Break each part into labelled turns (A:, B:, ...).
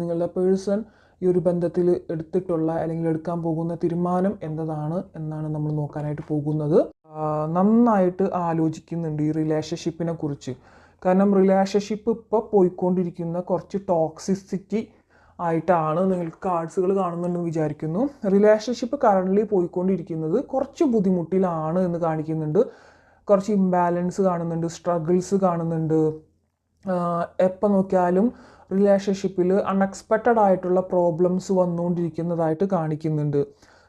A: നിങ്ങളുടെ പേഴ്സൺ ഈ ഒരു ബന്ധത്തിൽ എടുത്തിട്ടുള്ള അല്ലെങ്കിൽ എടുക്കാൻ പോകുന്ന തീരുമാനം എന്നതാണ് എന്നാണ് നമ്മൾ നോക്കാനായിട്ട് പോകുന്നത്. നന്നായിട്ട് ആലോചിക്കുന്നുണ്ട് ഈ റിലേഷൻഷിപ്പിനെ കുറിച്ച്. കാരണം റിലേഷൻഷിപ്പ് ഇപ്പോൾ പോയിക്കൊണ്ടിരിക്കുന്ന കുറച്ച് ടോക്സിസിറ്റി ആയിട്ടാണ് നിങ്ങൾക്ക് കാർഡ്സുകൾ കാണുന്നുണ്ടെന്ന് വിചാരിക്കുന്നു. റിലേഷൻഷിപ്പ് കറന്റ്ലി പോയിക്കൊണ്ടിരിക്കുന്നത് കുറച്ച് ബുദ്ധിമുട്ടിലാണ് എന്ന് കാണിക്കുന്നുണ്ട്. കുറച്ച് ഇംബാലൻസ് കാണുന്നുണ്ട് സ്ട്രഗിൾസ് കാണുന്നുണ്ട്. എപ്പോൾ നോക്കിയാലും റിലേഷൻഷിപ്പിൽ അൺഎക്സ്പെക്റ്റഡ് ആയിട്ടുള്ള പ്രോബ്ലംസ് വന്നുകൊണ്ടിരിക്കുന്നതായിട്ട് കാണിക്കുന്നുണ്ട്.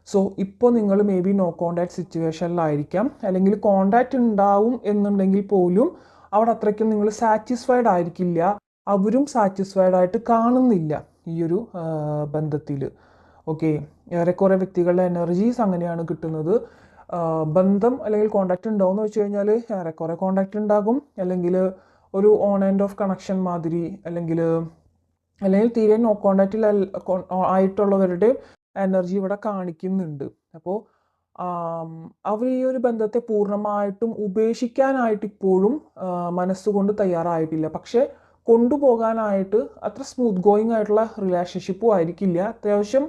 A: സോ ഇപ്പോൾ നിങ്ങൾ മേ ബി നോ കോണ്ടാക്ട് സിറ്റുവേഷനിലായിരിക്കാം അല്ലെങ്കിൽ കോണ്ടാക്റ്റ് ഉണ്ടാവും എന്നുണ്ടെങ്കിൽ പോലും അവിടെ അത്രയ്ക്കും നിങ്ങൾ സാറ്റിസ്ഫൈഡ് ആയിരിക്കില്ല. അവരും സാറ്റിസ്ഫൈഡ് ആയിട്ട് കാണുന്നില്ല ഈ ഒരു ബന്ധത്തിൽ ഓക്കെ ഏറെക്കുറെ വ്യക്തികളുടെ എനർജീസ് അങ്ങനെയാണ് കിട്ടുന്നത്. ബന്ധം അല്ലെങ്കിൽ കോണ്ടാക്റ്റ് ഉണ്ടാവും എന്ന് വെച്ച് കഴിഞ്ഞാൽ ഏറെക്കുറെ കോണ്ടാക്റ്റ് ഉണ്ടാകും. അല്ലെങ്കിൽ ഒരു ഓൺ ആൻഡ് ഓഫ് കണക്ഷൻ മാതിരി അല്ലെങ്കിൽ അല്ലെങ്കിൽ തീരെ നോ കോണ്ടാക്റ്റിൽ ആയിട്ടുള്ളവരുടെ എനർജി ഇവിടെ കാണിക്കുന്നുണ്ട്. അപ്പോൾ അവർ ഈ ഒരു ബന്ധത്തെ പൂർണമായിട്ടും ഉപേക്ഷിക്കാനായിട്ട് ഇപ്പോഴും മനസ്സുകൊണ്ട് തയ്യാറായിട്ടില്ല. പക്ഷേ കൊണ്ടുപോകാനായിട്ട് അത്ര സ്മൂത്ത് ഗോയിങ് ആയിട്ടുള്ള റിലേഷൻഷിപ്പും ആയിരിക്കില്ല. അത്യാവശ്യം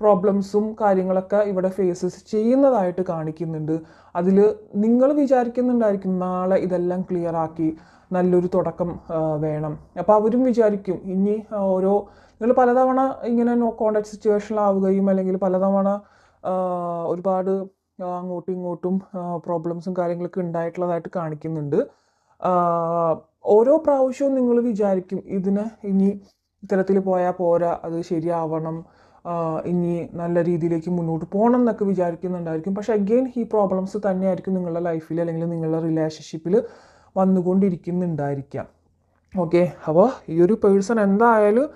A: പ്രോബ്ലംസും കാര്യങ്ങളൊക്കെ ഇവിടെ ഫേസസ് ചെയ്യുന്നതായിട്ട് കാണിക്കുന്നുണ്ട്. അതിൽ നിങ്ങൾ വിചാരിക്കുന്നുണ്ടായിരിക്കും നാളെ ഇതെല്ലാം ക്ലിയർ ആക്കി നല്ലൊരു തുടക്കം വേണം. അപ്പോൾ അവരും വിചാരിക്കും ഇനി ഓരോ നിങ്ങൾ പലതവണ ഇങ്ങനെ നോ കോണ്ടാക്ട് സിറ്റുവേഷനിലാവുകയും അല്ലെങ്കിൽ പലതവണ ഒരുപാട് അങ്ങോട്ടും ഇങ്ങോട്ടും പ്രോബ്ലംസും കാര്യങ്ങളൊക്കെ ഉണ്ടായിട്ടുള്ളതായിട്ട് കാണിക്കുന്നുണ്ട്. ഓരോ പ്രാവശ്യവും നിങ്ങൾ വിചാരിക്കും ഇതിന് ഇനി ഇത്തരത്തിൽ പോയാൽ പോരാ അത് ശരിയാവണം ഇനി നല്ല രീതിയിലേക്ക് മുന്നോട്ട് പോകണം എന്നൊക്കെ വിചാരിക്കുന്നുണ്ടായിരിക്കും. പക്ഷെ അഗെയിൻ ഈ പ്രോബ്ലംസ് തന്നെയായിരിക്കും നിങ്ങളുടെ ലൈഫിൽ അല്ലെങ്കിൽ നിങ്ങളുടെ റിലേഷൻഷിപ്പിൽ വന്നുകൊണ്ടിരിക്കുന്നുണ്ടായിരിക്കാം. ഓക്കെ അപ്പോൾ ഈ ഒരു പേഴ്സൺ എന്തായാലും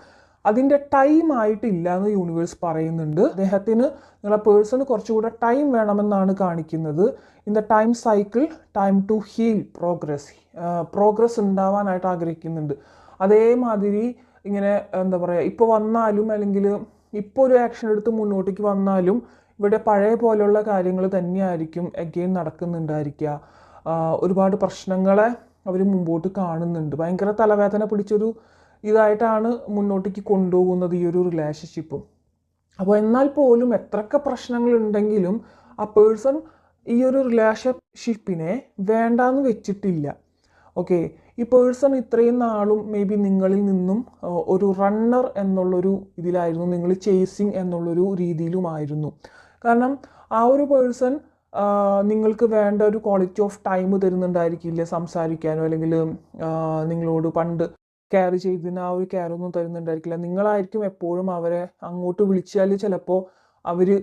A: അതിന്റെ ടൈം ആയിട്ടില്ല എന്ന് യൂണിവേഴ്സ് പറയുന്നുണ്ട്. അദ്ദേഹത്തിന് നിങ്ങളെ പേഴ്സണ് കുറച്ചുകൂടെ ടൈം വേണമെന്നാണ് കാണിക്കുന്നത്. In the time cycle time to heal progress progress ഉണ്ടാവാനായിട്ട് ആഗ്രഹിക്കുന്നുണ്ട്. അതേമാതിരി ഇങ്ങനെ എന്താ പറയുക ഇപ്പോൾ വന്നാലും അല്ലെങ്കിൽ ഇപ്പോൾ ഒരു ആക്ഷൻ എടുത്ത് മുന്നോട്ടേക്ക് വന്നാലും ഇവിടെ പഴയ പോലെയുള്ള കാര്യങ്ങൾ തന്നെയായിരിക്കും എഗെയിൻ നടക്കുന്നുണ്ടായിരിക്കുക. ഒരുപാട് പ്രശ്നങ്ങളെ അവർ മുമ്പോട്ട് കാണുന്നുണ്ട്. ഭയങ്കര തലവേദന പിടിച്ചൊരു ഇതായിട്ടാണ് മുന്നോട്ടേക്ക് കൊണ്ടുപോകുന്നത് ഈ ഒരു റിലേഷൻഷിപ്പും അപ്പോൾ എന്നാൽ പോലും എത്രയൊക്കെ പ്രശ്നങ്ങളുണ്ടെങ്കിലും ആ പേഴ്സൺ ഈ ഒരു റിലേഷൻഷിപ്പിനെ വേണ്ടാന്ന് വെച്ചിട്ടില്ല. ഓക്കെ ഈ പേഴ്സൺ ഇത്രയും നാളും മേ ബി നിങ്ങളിൽ നിന്നും ഒരു റണ്ണർ എന്നുള്ളൊരു ഇതിലായിരുന്നു നിങ്ങൾ ചേസിങ് എന്നുള്ളൊരു രീതിയിലുമായിരുന്നു. കാരണം ആ ഒരു പേഴ്സൺ നിങ്ങൾക്ക് വേണ്ട ഒരു ക്വാളിറ്റി ഓഫ് ടൈം തരുന്നുണ്ടായിരിക്കില്ല സംസാരിക്കാനോ അല്ലെങ്കിൽ നിങ്ങളോട് പണ്ട് കെയർ ചെയ്തതിന് ആ ഒരു കെയർ ഒന്നും തരുന്നുണ്ടായിരിക്കില്ല. നിങ്ങളായിരിക്കും എപ്പോഴും അവരെ അങ്ങോട്ട് വിളിച്ചാൽ ചിലപ്പോൾ അവർ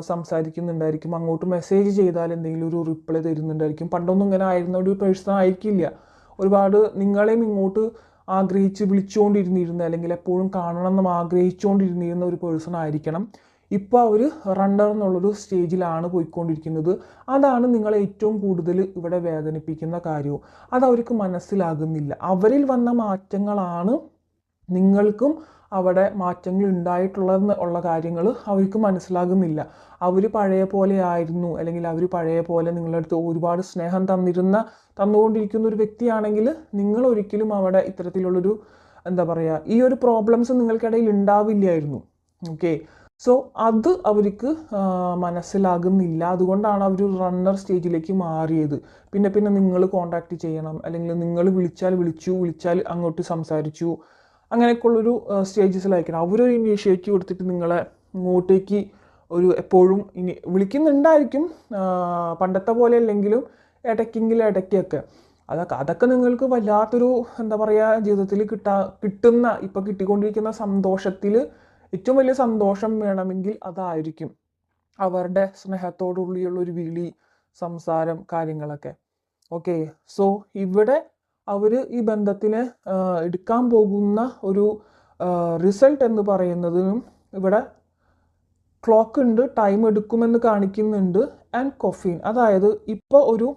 A: സംസാരിക്കുന്നുണ്ടായിരിക്കും. അങ്ങോട്ട് മെസ്സേജ് ചെയ്താൽ എന്തെങ്കിലും ഒരു റിപ്ലൈ തരുന്നുണ്ടായിരിക്കും. പണ്ടൊന്നും ഇങ്ങനെ ആയിരുന്ന ഒരു പേഴ്സൺ ആയിരിക്കില്ല. ഒരുപാട് നിങ്ങളെയും ഇങ്ങോട്ട് ആഗ്രഹിച്ച് വിളിച്ചുകൊണ്ടിരുന്നിരുന്ന അല്ലെങ്കിൽ എപ്പോഴും കാണണം എന്ന് ആഗ്രഹിച്ചുകൊണ്ടിരുന്നിരുന്ന ഒരു പേഴ്സൺ ആയിരിക്കണം. ഇപ്പോൾ അവർ റണ്ണർ എന്നുള്ളൊരു സ്റ്റേജിലാണ് പോയിക്കൊണ്ടിരിക്കുന്നത്. അതാണ് നിങ്ങളെ ഏറ്റവും കൂടുതൽ ഇവിടെ വേദനിപ്പിക്കുന്ന കാര്യവും. അത് അവർക്ക് മനസ്സിലാകുന്നില്ല. അവരിൽ വന്ന മാറ്റങ്ങളാണ് നിങ്ങൾക്കും അവിടെ മാറ്റങ്ങൾ ഉണ്ടായിട്ടുള്ളതെന്ന് ഉള്ള കാര്യങ്ങൾ അവർക്ക് മനസ്സിലാകുന്നില്ല. അവർ പഴയ പോലെ ആയിരുന്നു. അല്ലെങ്കിൽ അവർ പഴയ പോലെ നിങ്ങളുടെ അടുത്ത് ഒരുപാട് സ്നേഹം തന്നിരുന്ന തന്നുകൊണ്ടിരിക്കുന്ന ഒരു വ്യക്തിയാണെങ്കിൽ നിങ്ങൾ ഒരിക്കലും അവിടെ ഇത്തരത്തിലുള്ളൊരു എന്താ പറയുക ഈ ഒരു പ്രോബ്ലംസ് നിങ്ങൾക്കിടയിൽ ഉണ്ടാവില്ലായിരുന്നു. ഓക്കെ സോ അത് അവർക്ക് മനസ്സിലാകുന്നില്ല. അതുകൊണ്ടാണ് അവർ റണ്ണർ സ്റ്റേജിലേക്ക് മാറിയത്. പിന്നെ പിന്നെ നിങ്ങൾ കോണ്ടാക്ട് ചെയ്യണം. അല്ലെങ്കിൽ നിങ്ങൾ വിളിച്ചാൽ വിളിച്ചു വിളിച്ചാൽ അങ്ങോട്ട് സംസാരിച്ചു. അങ്ങനെയൊക്കെയുള്ളൊരു സ്റ്റേജസിലായിരിക്കണം അവരൊരു ഇനീഷ്യേറ്റീവ് എടുത്തിട്ട് നിങ്ങളെ ഇങ്ങോട്ടേക്ക് ഒരു എപ്പോഴും ഇനി വിളിക്കുന്നുണ്ടായിരിക്കും. പണ്ടത്തെ പോലെ അല്ലെങ്കിലും ഇടയ്ക്കെങ്കിലും ഇടയ്ക്കൊക്കെ. അതൊക്കെ അതൊക്കെ നിങ്ങൾക്ക് വല്ലാത്തൊരു എന്താ പറയുക ജീവിതത്തിൽ കിട്ടാ കിട്ടുന്ന ഇപ്പം കിട്ടിക്കൊണ്ടിരിക്കുന്ന സന്തോഷത്തിൽ ഏറ്റവും വലിയ സന്തോഷം വേണമെങ്കിൽ അതായിരിക്കും അവരുടെ സ്നേഹത്തോടുള്ളിയുള്ള ഒരു വിളി സംസാരം കാര്യങ്ങളൊക്കെ. ഓക്കെ സോ ഇവിടെ അവർ ഈ ബന്ധത്തിന് എടുക്കാൻ പോകുന്ന ഒരു റിസൾട്ട് എന്ന് പറയുന്നതിനും ഇവിടെ ക്ലോക്ക് ഉണ്ട് ടൈം എടുക്കുമെന്ന് കാണിക്കുന്നുണ്ട് ആൻഡ് കൊഫീൻ അതായത് ഇപ്പോൾ ഒരു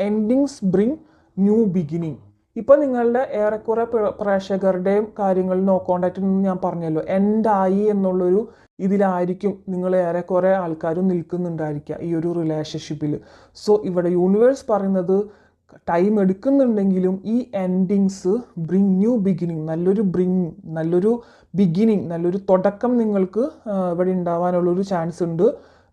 A: എൻഡിങ്സ് ബ്രിങ് ന്യൂ ബിഗിനിങ് ഇപ്പോൾ നിങ്ങളുടെ ഏറെക്കുറെ പ്ര- പ്രേക്ഷകരുടെയും കാര്യങ്ങൾ നോ നിന്ന് ഞാൻ പറഞ്ഞല്ലോ എൻഡായി എന്നുള്ളൊരു ഇതിലായിരിക്കും നിങ്ങൾ ഏറെക്കുറെ ആൾക്കാരും നിൽക്കുന്നുണ്ടായിരിക്കുക ഈ ഒരു റിലേഷൻഷിപ്പിൽ സോ ഇവിടെ യൂണിവേഴ്സ് പറയുന്നത് ടൈം എടുക്കുന്നുണ്ടെങ്കിലും ഈ എൻഡിങ്സ് ബ്രിങ് ന്യൂ ബിഗിനിങ് നല്ലൊരു ബ്രിങ് നല്ലൊരു ബിഗിനിങ് നല്ലൊരു തുടക്കം നിങ്ങൾക്ക് ഇവിടെ ഉണ്ടാവാനുള്ളൊരു ചാൻസ് ഉണ്ട്.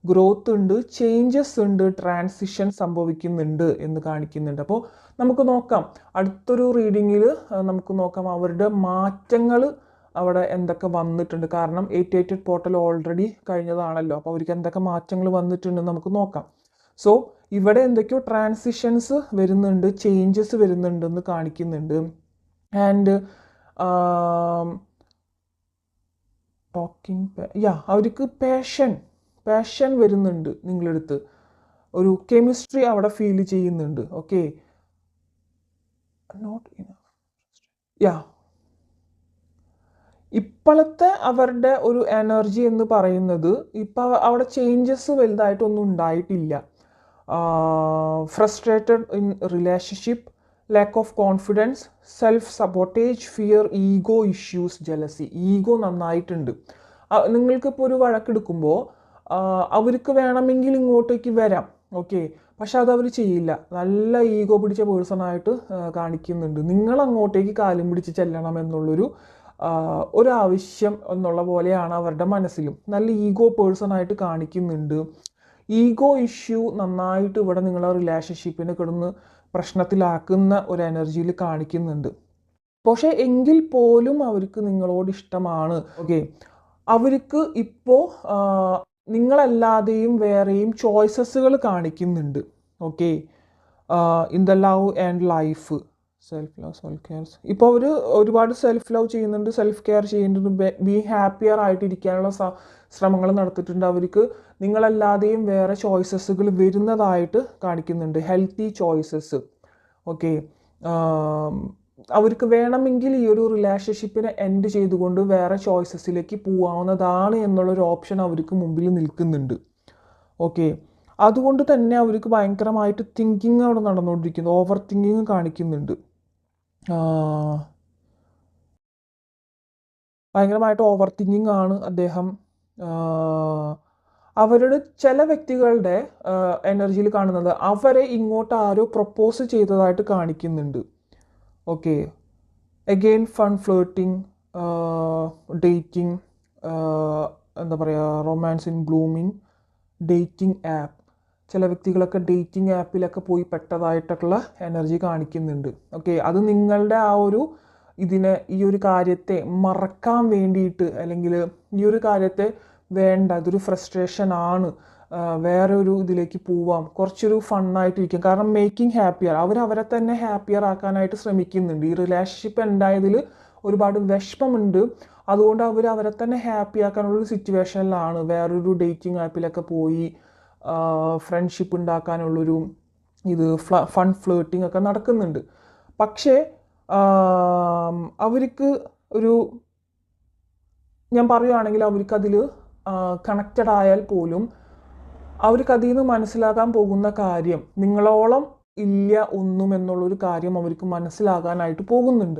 A: ഗ്രോത്ത് ഉണ്ട് ചേഞ്ചസ് ഉണ്ട് ട്രാൻസിഷൻ സംഭവിക്കുന്നുണ്ട് എന്ന് കാണിക്കുന്നുണ്ട്. അപ്പോൾ നമുക്ക് നോക്കാം. അടുത്തൊരു റീഡിങ്ങിൽ നമുക്ക് നോക്കാം അവരുടെ മാറ്റങ്ങൾ അവിടെ എന്തൊക്കെ വന്നിട്ടുണ്ട്. കാരണം എയ്റ്റ് എയ്റ്റഡ് പോർട്ടൽ ഓൾറെഡി കഴിഞ്ഞതാണല്ലോ. അപ്പോൾ അവർക്ക് എന്തൊക്കെ മാറ്റങ്ങൾ വന്നിട്ടുണ്ടെന്ന് നമുക്ക് നോക്കാം. സോ ഇവിടെ എന്തൊക്കെയോ ട്രാൻസിഷൻസ് വരുന്നുണ്ട് ചേഞ്ചസ് വരുന്നുണ്ടെന്ന് കാണിക്കുന്നുണ്ട്. ആൻഡ് ടോക്കിംഗ് യാ അവർക്ക് പാഷൻ പാഷൻ വരുന്നുണ്ട് നിങ്ങളടുത്ത്. ഒരു കെമിസ്ട്രി അവിടെ ഫീൽ ചെയ്യുന്നുണ്ട് ഓക്കെ നോട്ട് യാ ഇപ്പോഴത്തെ അവരുടെ ഒരു എനർജി എന്ന് പറയുന്നത് ഇപ്പം അവിടെ ചേഞ്ചസ് വലുതായിട്ടൊന്നും ഉണ്ടായിട്ടില്ല. Frustrated in relationship lack of confidence self sabotage fear ego issues jealousy ego നന്നായിട്ടുണ്ട്. നിങ്ങൾക്കിപ്പോൾ ഒരു വഴക്കെടുക്കുമ്പോൾ അവർക്ക് വേണമെങ്കിൽ ഇങ്ങോട്ടേക്ക് വരാം. ഓക്കെ? പക്ഷെ അതവർ ചെയ്യില്ല. നല്ല ഈഗോ പിടിച്ച പേഴ്സണായിട്ട് കാണിക്കുന്നുണ്ട്. നിങ്ങൾ അങ്ങോട്ടേക്ക് കാലും പിടിച്ച് ചെല്ലണം എന്നുള്ളൊരു ഒരാവശ്യം എന്നുള്ള പോലെയാണ് അവരുടെ മനസ്സിലും. നല്ല ഈഗോ പേഴ്സണായിട്ട് കാണിക്കുന്നുണ്ട്. ഈഗോ ഇഷ്യൂ നന്നായിട്ട് ഇവിടെ നിങ്ങളെ റിലേഷൻഷിപ്പിനെ കിടന്ന് പ്രശ്നത്തിലാക്കുന്ന ഒരു എനർജിയിൽ കാണിക്കുന്നുണ്ട്. പക്ഷേ എങ്കിൽ പോലും അവർക്ക് നിങ്ങളോട് ഇഷ്ടമാണ്. ഓക്കെ? അവർക്ക് ഇപ്പോൾ നിങ്ങളല്ലാതെയും വേറെയും ചോയ്സസുകൾ കാണിക്കുന്നുണ്ട്. Okay? In the love and life self love self care ഇപ്പോൾ അവർ ഒരുപാട് സെൽഫ് ലവ് ചെയ്യുന്നുണ്ട് സെൽഫ് കെയർ ചെയ്യുന്നുണ്ട്. ബി ഹാപ്പിയർ ആയിട്ടിരിക്കാനുള്ള ശ്രമങ്ങൾ നടത്തിയിട്ടുണ്ട്. അവർക്ക് നിങ്ങളല്ലാതെയും വേറെ ചോയ്സസുകൾ വരുന്നതായിട്ട് കാണിക്കുന്നുണ്ട്. ഹെൽത്തി ചോയ്സസ് ഓക്കെ അവർക്ക് വേണമെങ്കിൽ ഈ ഒരു റിലേഷൻഷിപ്പിനെ എൻഡ് ചെയ്തുകൊണ്ട് വേറെ ചോയ്സസിലേക്ക് പോവാവുന്നതാണ് എന്നുള്ളൊരു ഓപ്ഷൻ അവർക്ക് മുമ്പിൽ നിൽക്കുന്നുണ്ട്. ഓക്കെ അതുകൊണ്ട് തന്നെ അവർക്ക് ഭയങ്കരമായിട്ട് തിങ്കിങ് അവിടെ നടന്നുകൊണ്ടിരിക്കുന്നു. ഓവർ തിങ്കിങ് കാണിക്കുന്നുണ്ട്. ഭയങ്കരമായിട്ട് ഓവർ തിങ്കിങ് ആണ് അദ്ദേഹം. അവരുടെ ചില വ്യക്തികളുടെ എനർജിയിൽ കാണുന്നത് അവരെ ഇങ്ങോട്ട് ആരോ പ്രപ്പോസ് ചെയ്തതായിട്ട് കാണിക്കുന്നുണ്ട്. Okay again fun flirting dating എന്താ പറയുക romance in blooming dating app ചില വ്യക്തികളൊക്കെ ഡേറ്റിംഗ് ആപ്പിലൊക്കെ പോയി പെട്ടതായിട്ടുള്ള എനർജി കാണിക്കുന്നുണ്ട്. ഓക്കെ അത് നിങ്ങളുടെ ആ ഒരു ഇതിനെ ഈ ഒരു കാര്യത്തെ മറക്കാൻ വേണ്ടിയിട്ട് അല്ലെങ്കിൽ ഈ ഒരു കാര്യത്തെ വേണ്ട അതൊരു ഫ്രസ്ട്രേഷൻ ആണ്. വേറെ ഒരു ഇതിലേക്ക് പോവാം. കുറച്ചൊരു ഫണ്ണായിട്ടിരിക്കും കാരണം മേക്കിംഗ് ഹാപ്പിയർ അവർ അവരെ തന്നെ ഹാപ്പിയർ ആക്കാനായിട്ട് ശ്രമിക്കുന്നുണ്ട്. ഈ റിലേഷൻഷിപ്പ് ഉണ്ടായതിൽ ഒരുപാട് വിഷമമുണ്ട്. അതുകൊണ്ട് അവർ അവരെ തന്നെ ഹാപ്പി ആക്കാനുള്ള സിറ്റുവേഷനിലാണ് വേറൊരു ഡേറ്റിംഗ് ആപ്പിലൊക്കെ പോയി ഫ്രണ്ട്ഷിപ്പ് ഉണ്ടാക്കാനുള്ളൊരു ഇത് ഫ്ല ഫൺ ഫ്ലേട്ടിംഗ് ഒക്കെ നടക്കുന്നുണ്ട്. പക്ഷേ അവർക്ക് ഒരു ഞാൻ പറയുകയാണെങ്കിൽ അവർക്കതിൽ കണക്റ്റഡ് ആയാൽ പോലും അവർക്കതിൽ നിന്ന് മനസ്സിലാക്കാൻ പോകുന്ന കാര്യം നിങ്ങളോളം ഇല്ല ഒന്നും എന്നുള്ളൊരു കാര്യം അവർക്ക് മനസ്സിലാകാനായിട്ട് പോകുന്നുണ്ട്.